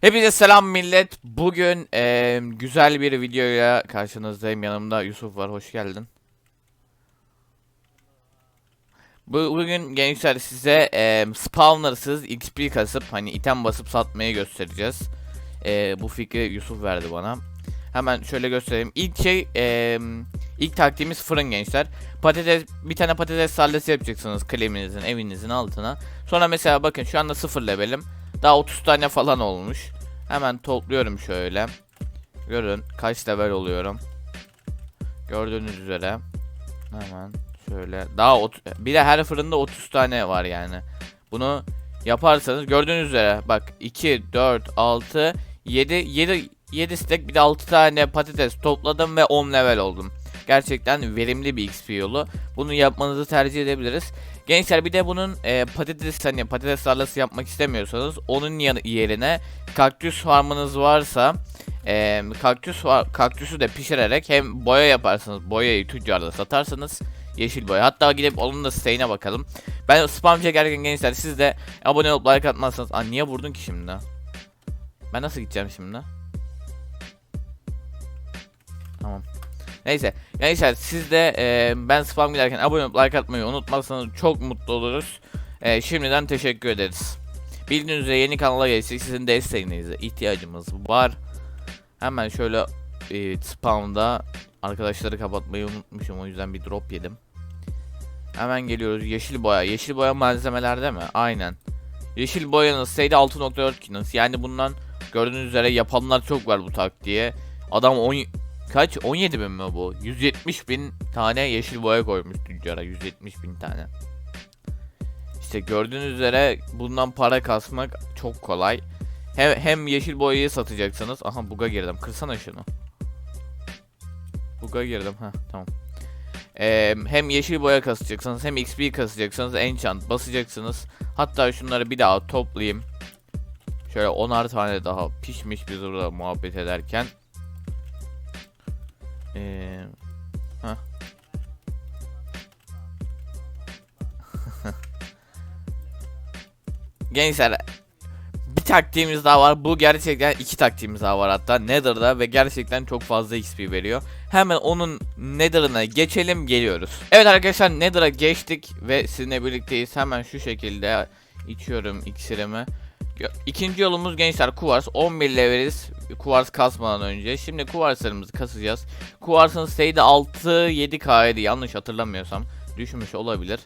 Hepinize selam millet. Bugün eee, güzel bir videoyla karşınızdayım. Yanımda Yusuf var. Hoş geldin. Bu, bugün gençler size eee spawnersız XP kasıp hani item basıp satmayı göstereceğiz. Eee, bu fikri Yusuf verdi bana. Hemen şöyle göstereyim. İlk şey eee, ilk taktiğimiz fırın gençler. Patates bir tane patates sallası yapacaksınız kliminizin evinizin altına. Sonra mesela bakın şu anda sıfır levelim. Daha 30 tane falan olmuş. Hemen topluyorum şöyle. Görün kaç level oluyorum. Gördüğünüz üzere. Hemen şöyle. Daha bir de her fırında 30 tane var yani. Bunu yaparsanız gördüğünüz üzere bak 2 4 6 7 7 7 stack bir de 6 tane patates topladım ve 10 level oldum. Gerçekten verimli bir XP yolu. Bunu yapmanızı tercih edebiliriz. Gençler bir de bunun e, patates hani patates tarlası yapmak istemiyorsanız onun yerine kaktüs farmınız varsa e, kaktüs var, kaktüsü de pişirerek hem boya yaparsınız boyayı tüccarda satarsanız yeşil boya. Hatta gidip onun da siteğine bakalım. Ben spam çekerken gençler siz de abone olup like atmazsanız Aa, niye vurdun ki şimdi? Ben nasıl gideceğim şimdi? Tamam neyse gençler siz de e, ben spam giderken abone olup like atmayı unutmazsanız çok mutlu oluruz E, şimdiden teşekkür ederiz Bildiğiniz üzere yeni kanala geçtik. Sizin desteğinize ihtiyacımız var. Hemen şöyle e, spawn'da arkadaşları kapatmayı unutmuşum. O yüzden bir drop yedim. Hemen geliyoruz. Yeşil boya. Yeşil boya malzemelerde mi? Aynen. Yeşil boyanın seydi 6.4 kinus. Yani bundan gördüğünüz üzere yapanlar çok var bu taktiğe. Adam 10 kaç? 17 bin mi bu? 170 bin tane yeşil boya koymuş tüccara. 170 bin tane. İşte gördüğünüz üzere bundan para kasmak çok kolay. Hem, hem yeşil boyayı satacaksınız. Aha buga girdim. Kırsana şunu. Buga girdim. Ha tamam. Ee, hem yeşil boya kasacaksınız hem XP kasacaksınız. Enchant basacaksınız. Hatta şunları bir daha toplayayım. Şöyle 10'ar tane daha pişmiş biz burada muhabbet ederken. Ee, heh. Gençler bir taktiğimiz daha var. Bu gerçekten iki taktiğimiz daha var hatta Nether'da ve gerçekten çok fazla XP veriyor. Hemen onun Nether'ına geçelim geliyoruz. Evet arkadaşlar Nether'a geçtik ve sizinle birlikteyiz. Hemen şu şekilde içiyorum iksirimi. İkinci yolumuz gençler kuvars 11 leveliz kuvars kasmadan önce. Şimdi kuvarslarımızı kasacağız. Kuvarsın sayıda 6-7K'ydı yanlış hatırlamıyorsam. Düşmüş olabilir.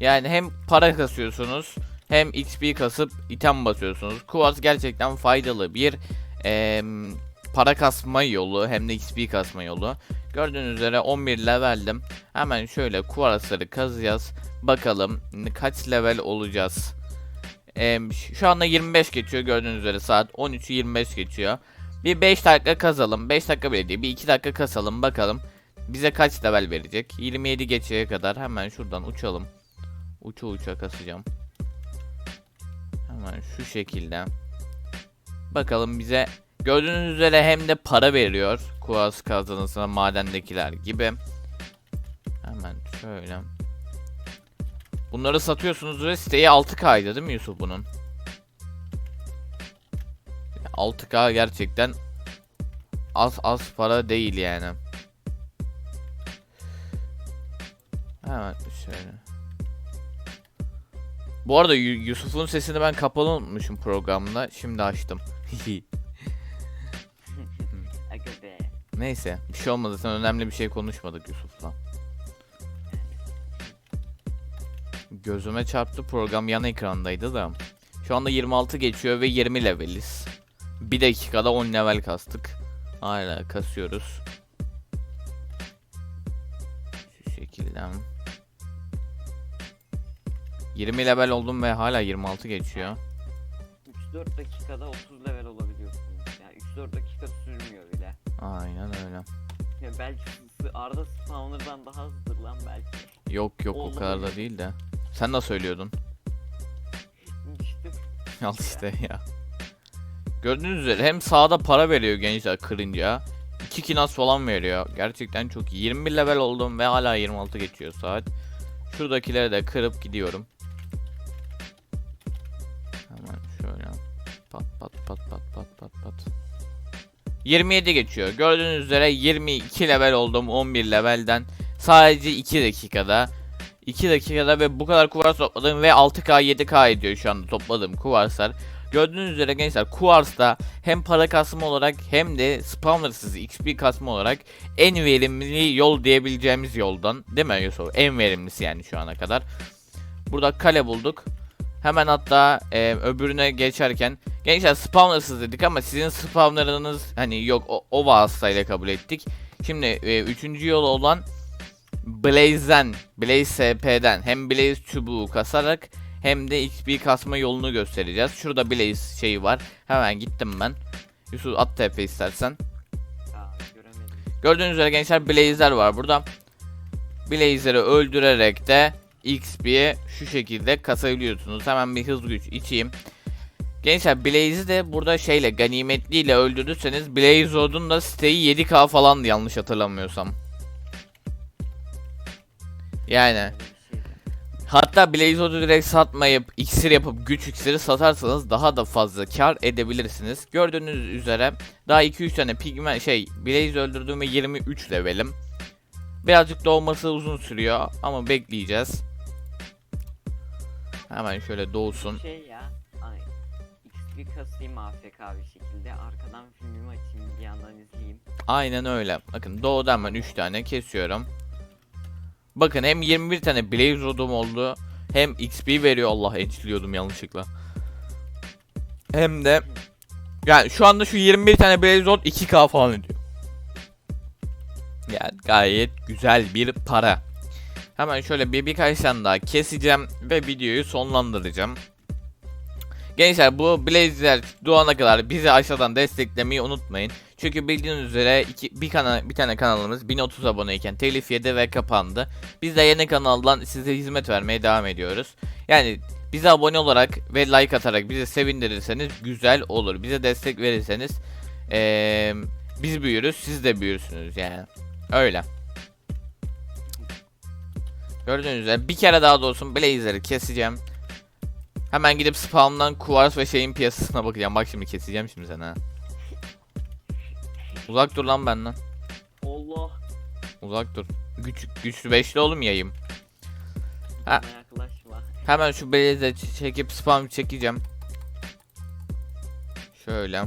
Yani hem para kasıyorsunuz hem XP kasıp item basıyorsunuz. Kuvars gerçekten faydalı bir em, para kasma yolu hem de XP kasma yolu. Gördüğünüz üzere 11 leveldim. Hemen şöyle kuvarsları kazacağız. Bakalım kaç level olacağız. Ş- şu anda 25 geçiyor gördüğünüz üzere saat 13'ü 25 geçiyor. Bir 5 dakika kazalım. 5 dakika bile değil. Bir 2 dakika kasalım bakalım. Bize kaç level verecek? 27 geçeye kadar hemen şuradan uçalım. Uça uça kasacağım. Hemen şu şekilde. Bakalım bize gördüğünüz üzere hem de para veriyor. Kuas kazanısına madendekiler gibi. Hemen şöyle. Bunları satıyorsunuz ve siteye 6K'ydı değil mi Yusuf bunun? 6K gerçekten az az para değil yani. Hemen şöyle. Bu arada Yu- Yusuf'un sesini ben kapalı unutmuşum programda. Şimdi açtım. Neyse bir şey olmadı. Sen önemli bir şey konuşmadık Yusuf'la. Gözüme çarptı program yan ekrandaydı da. Şu anda 26 geçiyor ve 20 leveliz. Bir dakikada 10 level kastık. Hala kasıyoruz. Şu şekilde. 20 level oldum ve hala 26 geçiyor. 3-4 dakikada 30 level olabiliyorsunuz. Yani 3-4 dakika sürmüyor bile. Aynen öyle. Ya belki Arda Spawner'dan daha hızlıdır lan belki. Yok yok o Oldu kadar da değil de. Sen nasıl söylüyordun? İşte Al işte ya. Gördüğünüz üzere hem sağda para veriyor gençler kırınca. 2 kinas falan veriyor. Gerçekten çok iyi. 21 level oldum ve hala 26 geçiyor saat. Şuradakileri de kırıp gidiyorum. Hemen şöyle. Pat pat pat pat pat. pat pat. 27 geçiyor. Gördüğünüz üzere 22 level oldum 11 levelden. Sadece 2 dakikada. 2 dakikada ve bu kadar kuvars topladım ve 6K 7K ediyor şu anda topladığım kuvarslar. Gördüğünüz üzere gençler kuvarsta hem para kasma olarak hem de spawnersız XP kasma olarak en verimli yol diyebileceğimiz yoldan değil mi Yusuf? En verimlisi yani şu ana kadar. Burada kale bulduk. Hemen hatta e, öbürüne geçerken gençler spawnersız dedik ama sizin spawnerınız hani yok o, o vasıtayla kabul ettik. Şimdi e, üçüncü yol olan Blaze'den, Blaze SP'den hem Blaze çubuğu kasarak hem de XP kasma yolunu göstereceğiz. Şurada Blaze şeyi var. Hemen gittim ben. Yusuf at TP istersen. Gördüğünüz üzere gençler Blaze'ler var burada. Blaze'leri öldürerek de XP'ye şu şekilde kasabiliyorsunuz. Hemen bir hız güç içeyim. Gençler Blaze'i de burada şeyle ganimetliyle öldürürseniz Blaze Rod'un da siteyi 7k falandı yanlış hatırlamıyorsam. Yani bir. Hatta Blaze Rod'u direkt satmayıp iksir yapıp güç iksiri satarsanız daha da fazla kar edebilirsiniz. Gördüğünüz üzere daha 2-3 tane pigmen şey Blaze öldürdüğümü 23 levelim. Birazcık doğması uzun sürüyor ama bekleyeceğiz. Hemen şöyle doğsun. Şey ya. Ay. XP kasayım AFK bir şekilde. Arkadan filmimi açayım bir yandan izleyeyim. Aynen öyle. Bakın doğuda hemen 3 tane kesiyorum. Bakın hem 21 tane Blaze Rod'um oldu. Hem XP veriyor Allah edgeliyordum yanlışlıkla. Hem de yani şu anda şu 21 tane Blaze Rod 2k falan ediyor. Yani gayet güzel bir para. Hemen şöyle bir birkaç tane daha keseceğim ve videoyu sonlandıracağım. Gençler bu Blaze'ler doğana kadar bizi aşağıdan desteklemeyi unutmayın. Çünkü bildiğiniz üzere iki, bir, kana, bir tane kanalımız 1030 aboneyken telif yedi ve kapandı. Biz de yeni kanaldan size hizmet vermeye devam ediyoruz. Yani bize abone olarak ve like atarak bizi sevindirirseniz güzel olur. Bize destek verirseniz eee, biz büyürüz siz de büyürsünüz yani. Öyle. Gördüğünüz üzere bir kere daha da olsun Blaze'leri keseceğim. Hemen gidip spawn'dan kuvars ve şeyin piyasasına bakacağım. Bak şimdi keseceğim şimdi seni ha. Uzak dur lan benden. Allah. Uzak dur. Güç, güçlü beşli oğlum yayım. Ha. Yaklaşma. Hemen şu ç- çekip spam çekeceğim. Şöyle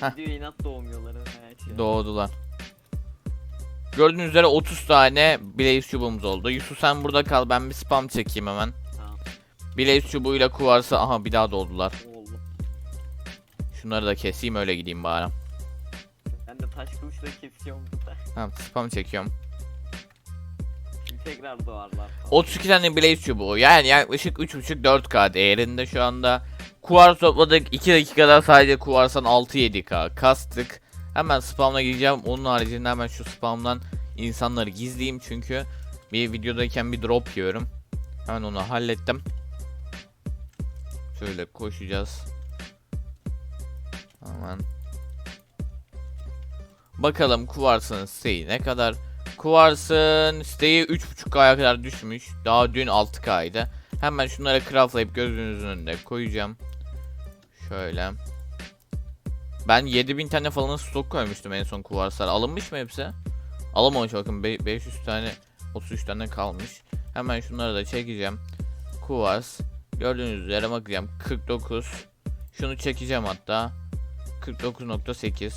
Heh. Diyor inat doğmuyorlar. her şey. doğdular. Gördüğünüz üzere 30 tane Blaze çubuğumuz oldu. Yusuf sen burada kal ben bir spam çekeyim hemen. Blaze çubuğuyla kuvarsa aha bir daha doğdular. Oldu. Şunları da keseyim öyle gideyim bari. Ben de taş kılıçla kesiyorum burada. Tamam spam çekiyorum. Tekrar doğarlar. 32 tane Blaze çubuğu yani yaklaşık 3.5-4K değerinde şu anda. Kuvars topladık 2 dakikada sadece kuvarsan 6-7K kastık. Hemen spamla gireceğim. Onun haricinde hemen şu spamdan insanları gizleyeyim çünkü bir videodayken bir drop yiyorum. Hemen onu hallettim. Şöyle koşacağız. Hemen. Bakalım Kuvars'ın siteyi ne kadar? Kuvars'ın siteyi 3.5K'ya kadar düşmüş. Daha dün 6K'ydı. Hemen şunları craftlayıp gözünüzün önünde koyacağım. Şöyle. Ben 7000 tane falan stok koymuştum en son kuvarslar. Alınmış mı hepsi? Alamamış bakın be- 500 tane 33 tane kalmış. Hemen şunları da çekeceğim. Kuvars. Gördüğünüz üzere bakacağım 49. Şunu çekeceğim hatta. 49.8.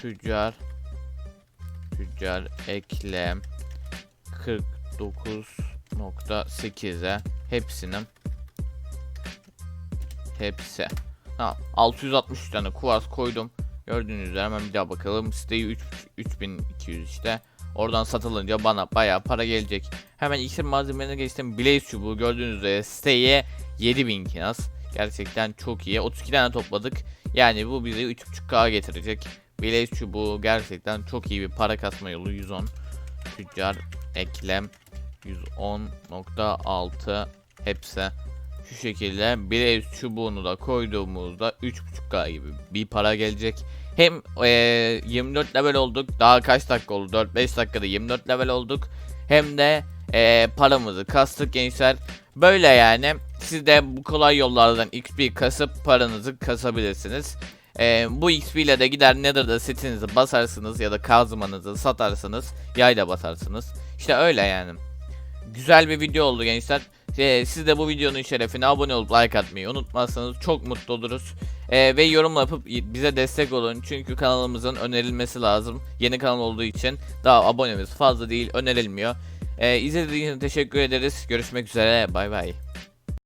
Tüccar. Tüccar eklem 49.8'e hepsinin hepsi. Tamam 663 tane kuvars koydum. Gördüğünüz üzere hemen bir daha bakalım. Siteyi 3, 3200 işte. Oradan satılınca bana bayağı para gelecek. Hemen iksir malzemelerine geçtim. Blaze çubuğu gördüğünüz üzere siteye 7000 kinas. Gerçekten çok iyi. 32 tane topladık. Yani bu bize 3.5k getirecek. Blaze çubuğu gerçekten çok iyi bir para kasma yolu 110. Tüccar eklem 110.6 hepsi şu şekilde Blaze çubuğunu da koyduğumuzda 3.5k gibi bir para gelecek. Hem eee, 24 level olduk. Daha kaç dakika oldu? 4-5 dakikada 24 level olduk. Hem de eee, paramızı kastık gençler. Böyle yani. siz de bu kolay yollardan XP kasıp paranızı kasabilirsiniz. Ee, bu XP ile de gider Nether'da setinizi basarsınız ya da kazmanızı satarsınız, yayla basarsınız. İşte öyle yani. Güzel bir video oldu gençler. Siz de bu videonun şerefine abone olup like atmayı unutmazsanız çok mutlu oluruz. Ee, ve yorum yapıp bize destek olun. Çünkü kanalımızın önerilmesi lazım. Yeni kanal olduğu için daha abonemiz fazla değil önerilmiyor. Ee, izlediğiniz için teşekkür ederiz. Görüşmek üzere. Bay bay.